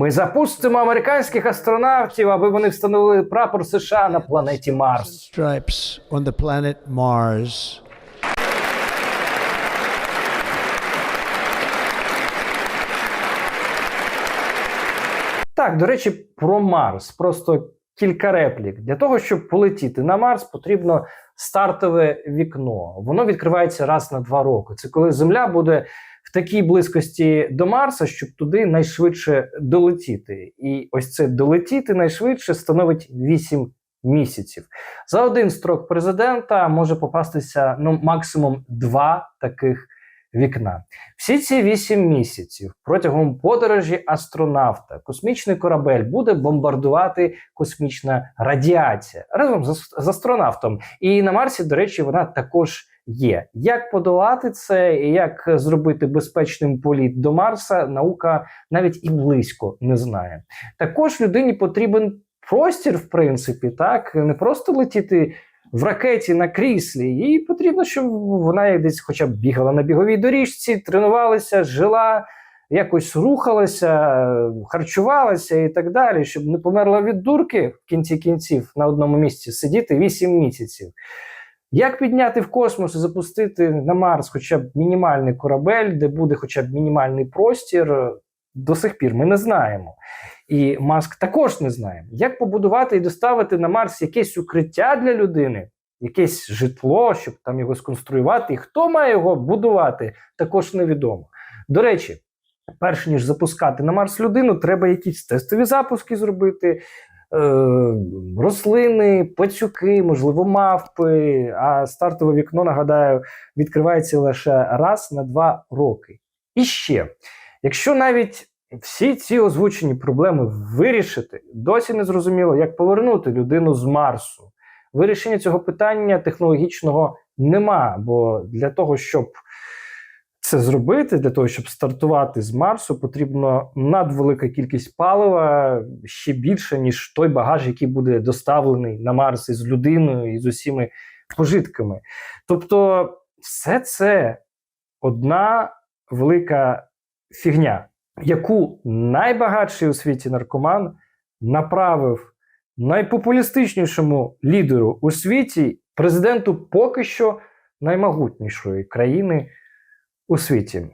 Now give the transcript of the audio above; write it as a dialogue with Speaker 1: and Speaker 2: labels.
Speaker 1: Ми запустимо американських астронавтів, аби вони встановили прапор США на планеті Марс.
Speaker 2: stripes on the planet Mars.
Speaker 1: Так, до речі, про Марс. Просто кілька реплік. Для того, щоб полетіти на Марс, потрібно стартове вікно. Воно відкривається раз на два роки. Це коли Земля буде в такій близькості до Марса, щоб туди найшвидше долетіти. І ось це долетіти найшвидше становить 8 місяців. За один строк президента може попастися ну, максимум два таких вікна. Всі ці вісім місяців протягом подорожі астронавта космічний корабель буде бомбардувати космічна радіація разом з, з астронавтом. І на Марсі, до речі, вона також є. Як подолати це і як зробити безпечним політ до Марса, наука навіть і близько не знає. Також людині потрібен простір, в принципі, так не просто летіти в ракеті на кріслі. Їй потрібно, щоб вона десь хоча б бігала на біговій доріжці, тренувалася, жила, якось рухалася, харчувалася і так далі, щоб не померла від дурки в кінці кінців на одному місці сидіти 8 місяців. Як підняти в космос і запустити на Марс хоча б мінімальний корабель, де буде хоча б мінімальний простір, до сих пір ми не знаємо. І Маск також не знає, як побудувати і доставити на Марс якесь укриття для людини, якесь житло, щоб там його сконструювати. І хто має його будувати, також невідомо. До речі, перш ніж запускати на Марс людину, треба якісь тестові запуски зробити. Е, рослини, пацюки, можливо, мавпи. А стартове вікно, нагадаю, відкривається лише раз на два роки. І ще, якщо навіть всі ці озвучені проблеми вирішити, досі не зрозуміло, як повернути людину з Марсу. Вирішення цього питання технологічного нема, бо для того, щоб це зробити, для того, щоб стартувати з Марсу, потрібно надвелика кількість палива ще більше, ніж той багаж, який буде доставлений на Марс із людиною і з усіми пожитками. Тобто, все це одна велика фігня, яку найбагатший у світі наркоман направив найпопулістичнішому лідеру у світі, президенту поки що наймогутнішої країни у світі.